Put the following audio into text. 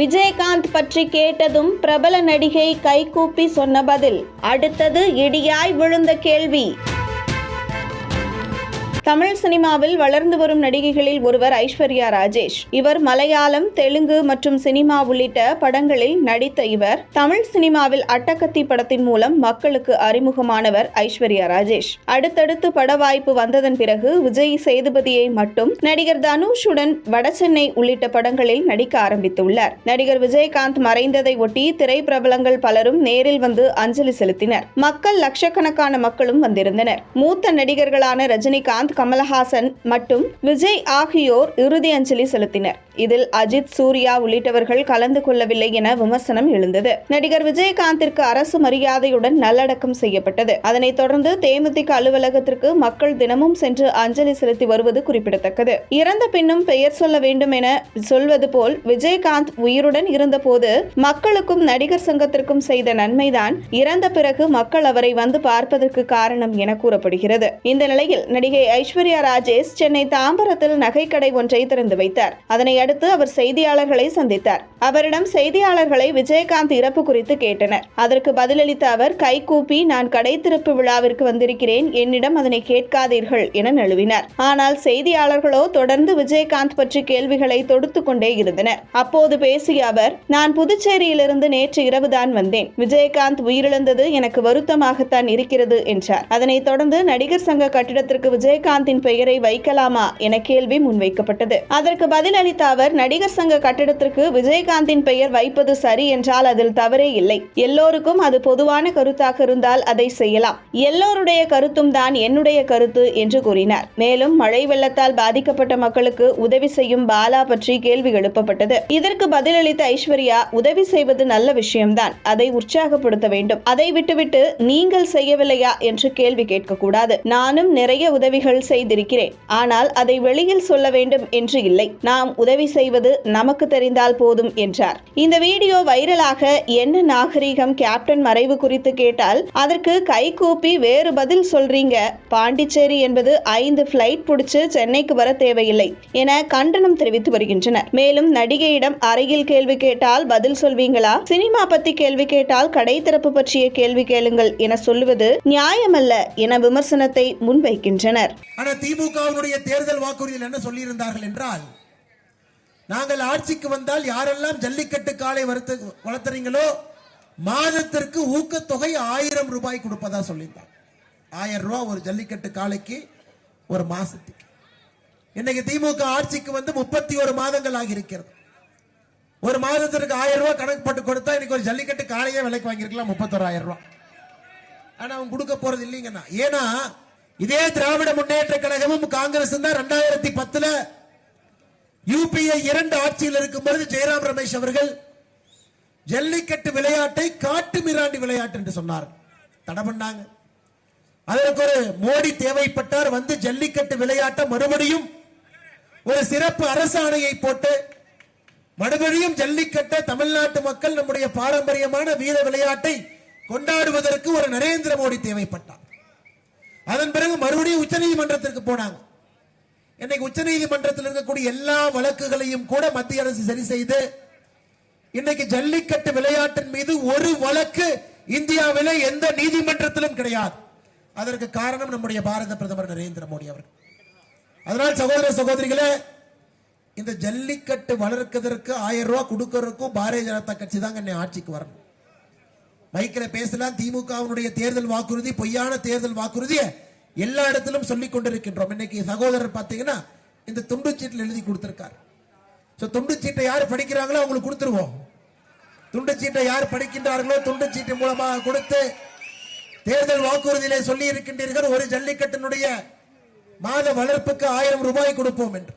விஜயகாந்த் பற்றி கேட்டதும் பிரபல நடிகை கைகூப்பி சொன்ன பதில் அடுத்தது இடியாய் விழுந்த கேள்வி. தமிழ் சினிமாவில் வளர்ந்து வரும் நடிகைகளில் ஒருவர் ஐஸ்வர்யா ராஜேஷ். இவர் மலையாளம் தெலுங்கு மற்றும் சினிமா உள்ளிட்ட படங்களில் நடித்த இவர். தமிழ் சினிமாவில் அட்டகத்தி படத்தின் மூலம் மக்களுக்கு அறிமுகமானவர் ஐஸ்வர்யா ராஜேஷ். அடுத்தடுத்து பட வாய்ப்பு வந்ததன் பிறகு விஜய் சேதுபதியை மட்டும் நடிகர் தனுஷுடன் வடசென்னை உள்ளிட்ட படங்களில் நடிக்க ஆரம்பித்துள்ளார். நடிகர் விஜயகாந்த் மறைந்ததை ஒட்டி திரைப்பிரபலங்கள் பலரும் நேரில் வந்து அஞ்சலி செலுத்தினர். மக்கள் லட்சக்கணக்கான மக்களும் வந்திருந்தனர். மூத்த நடிகர்களான ரஜினிகாந்த் கமலஹாசன் மற்றும் விஜய் ஆகியோர் இறுதி அஞ்சலி செலுத்தினர். இதில் அஜித் சூர்யா உள்ளிட்டவர்கள் கலந்து கொள்ளவில்லை என விமர்சனம் எழுந்தது. நடிகர் விஜயகாந்திற்கு அரசு மரியாதையுடன் நல்லடக்கம் செய்யப்பட்டது. அதனைத் தொடர்ந்து தேமுதிக அலுவலகத்திற்கு மக்கள் தினமும் சென்று அஞ்சலி செலுத்தி வருவது குறிப்பிடத்தக்கது. இறந்த பின்னும் பெயர் சொல்ல வேண்டும் என சொல்வது போல் விஜயகாந்த் உயிருடன் இருந்தபோது மக்களுக்கும் நடிகர் சங்கத்திற்கும் செய்த நன்மைதான் இறந்த பிறகு மக்கள் அவரை வந்து பார்ப்பதற்கு காரணம் என கூறப்படுகிறது. இந்த நிலையில் நடிகை ஐஸ்வர்யா ராஜேஷ் சென்னை தாம்பரத்தில் நகைக்கடை ஒன்றை திறந்து வைத்தார். அதனை அடுத்து அவர் செய்தியாளர்களை சந்தித்தார். அவரிடம் செய்தியாளர்களை விஜயகாந்த் இறப்பு குறித்து கேட்டனர். அதற்கு பதிலளித்த அவர் கைகூப்பி நான் கடை திறப்பு விழாவிற்கு வந்திருக்கிறேன். என்னிடம் அதனை கேட்காதீர்கள் என நழுவினார். ஆனால் செய்தியாளர்களோ தொடர்ந்து விஜயகாந்த் பற்றி கேள்விகளை தொடுத்து கொண்டே இருந்தனர். அப்போது பேசிய அவர் நான் புதுச்சேரியிலிருந்து நேற்று இரவுதான் வந்தேன். விஜயகாந்த் உயிரிழந்தது எனக்கு வருத்தமாகத்தான் இருக்கிறது என்றார். அதனைத் தொடர்ந்து நடிகர் சங்க கட்டிடத்திற்கு விஜயகாந்தின் பெயரை வைக்கலாமா என கேள்வி முன்வைக்கப்பட்டது. அதற்கு பதிலளித்த அவர் நடிகர் சங்க கட்டிடத்திற்கு விஜயகாந்தின் பெயர் வைப்பது சரி என்றால் அதில் தவறே இல்லை. எல்லோருக்கும் அது பொதுவான கருத்தாக இருந்தால் அதை செய்யலாம். எல்லோருடைய கருத்தும் தான் என்னுடைய கருத்து என்று கூறினார். மேலும் மழை வெள்ளத்தால் பாதிக்கப்பட்ட மக்களுக்கு உதவி செய்யும் பாலா பற்றி கேள்வி எழுப்பப்பட்டது. இதற்கு பதிலளித்த ஐஸ்வர்யா உதவி செய்வது நல்ல விஷயம்தான். அதை உற்சாகப்படுத்த வேண்டும். அதை விட்டுவிட்டு நீங்கள் செய்யவில்லையா? என்று கேள்வி கேட்கக்கூடாது. நானும் நிறைய உதவிகள் செய்திருக்கிறேன். ஆனால் அதை வெளியில் சொல்ல வேண்டும் என்று இல்லை. நாம் உதவி செய்வது நமக்கு தெரிந்தால் போதும் என்றார். இந்த வீடியோ வைரலாக என்ன நாகரீகம் கேப்டன் மறைவு குறித்து கேட்டால் அதற்கு கைகூப்பி வேறு பதில் சொல்றீங்க. பாண்டிச்சேரி என்பது ஐந்து பிளைட் பிடிச்சு சென்னைக்கு வர தேவையில்லை என கண்டனம் தெரிவித்து வருகின்றனர். மேலும் நடிகையிடம் அறையில் கேள்வி கேட்டால் பதில் சொல்வீங்களா? சினிமா பத்தி கேள்வி கேட்டால் கடை திறப்பு பற்றிய கேள்வி கேளுங்கள் என சொல்லுவது நியாயமல்ல என விமர்சனத்தை முன்வைக்கின்றனர். ஆனா திமுகவினுடைய தேர்தல் வாக்குறுதியில் என்ன சொல்லியிருந்தார்கள் என்றால் நாங்கள் ஆட்சிக்கு வந்தால் யாரெல்லாம் ஜல்லிக்கட்டு காலை வளர்த்து வளர்த்துறீங்களோ மாதத்திற்கு ஊக்கத்தொகை ஆயிரம் ரூபாய் கொடுப்பதா சொல்லியிருந்தாங்க ஆயிரம் ரூபாய் ஒரு ஜல்லிக்கட்டு காளைக்கு ஒரு மாசத்துக்கு இன்னைக்கு திமுக ஆட்சிக்கு வந்து முப்பத்தி ஒரு மாதங்கள் ஆகியிருக்கிறது. ஒரு மாதத்திற்கு ஆயிரம் ரூபாய் கணக்கு போட்டு கொடுத்தா இன்னைக்கு ஒரு ஜல்லிக்கட்டு காளையே விலைக்கு வாங்கியிருக்கலாம் முப்பத்தோராயிரம் ரூபாய் ஆனா அவன் கொடுக்க போறது இல்லைங்கண்ணா. ஏன்னா இதே திராவிட முன்னேற்ற கழகமும் காங்கிரஸ் தான் ரெண்டாயிரத்தி பத்துல யூபிஏ இரண்டு ஆட்சியில் இருக்கும் பொழுது ஜெயராம் ரமேஷ் அவர்கள் ஜல்லிக்கட்டு விளையாட்டை காட்டு மிராண்டி விளையாட்டு என்று சொன்னார். தடை பண்ணாங்க. அதற்கு ஒரு மோடி தேவைப்பட்டார். வந்து ஜல்லிக்கட்டு விளையாட்டை மறுபடியும் ஒரு சிறப்பு அரசாணையை போட்டு மறுபடியும் ஜல்லிக்கட்டை தமிழ்நாட்டு மக்கள் நம்முடைய பாரம்பரியமான வீர விளையாட்டை கொண்டாடுவதற்கு ஒரு நரேந்திர மோடி தேவைப்பட்டார். அதன் பிறகு மறுபடியும் உச்சநீதிமன்றத்திற்கு போனாங்க. இன்னைக்கு உச்சநீதிமன்றத்தில் இருக்கக்கூடிய எல்லா வழக்குகளையும் கூட மத்திய அரசு சரி செய்து இன்னைக்கு ஜல்லிக்கட்டு விளையாட்டின் மீது ஒரு வழக்கு இந்தியாவில எந்த நீதிமன்றத்திலும் கிடையாது. அதற்கு காரணம் நம்முடைய பாரத பிரதமர் நரேந்திர மோடி அவர்கள். அதனால் சகோதர சகோதரிகளே இந்த ஜல்லிக்கட்டு வளர்க்கிறதுக்கு ஆயிரம் ரூபாய் கொடுக்கறதுக்கும் பாரதிய ஜனதா கட்சி தாங்க என்னை ஆட்சிக்கு வரணும். மைக்கில் பேசலாம் திமுகவினுடைய தேர்தல் வாக்குறுதி பொய்யான தேர்தல் வாக்குறுதியை எல்லா இடத்திலும் சொல்லிக் கொண்டிருக்கின்றோம். இன்னைக்கு சகோதரர் பார்த்தீங்கன்னா இந்த துண்டு சீட்டில் எழுதி கொடுத்திருக்கார். ஸோ துண்டு சீட்டை யார் படிக்கிறாங்களோ அவங்களுக்கு கொடுத்துருவோம். துண்டு சீட்டை யார் படிக்கின்றார்களோ துண்டு சீட்டு மூலமாக கொடுத்து தேர்தல் வாக்குறுதியிலே சொல்லி இருக்கின்றீர்கள் ஒரு ஜல்லிக்கட்டினுடைய மாத வளர்ப்புக்கு ஆயிரம் ரூபாய் கொடுப்போம் என்று.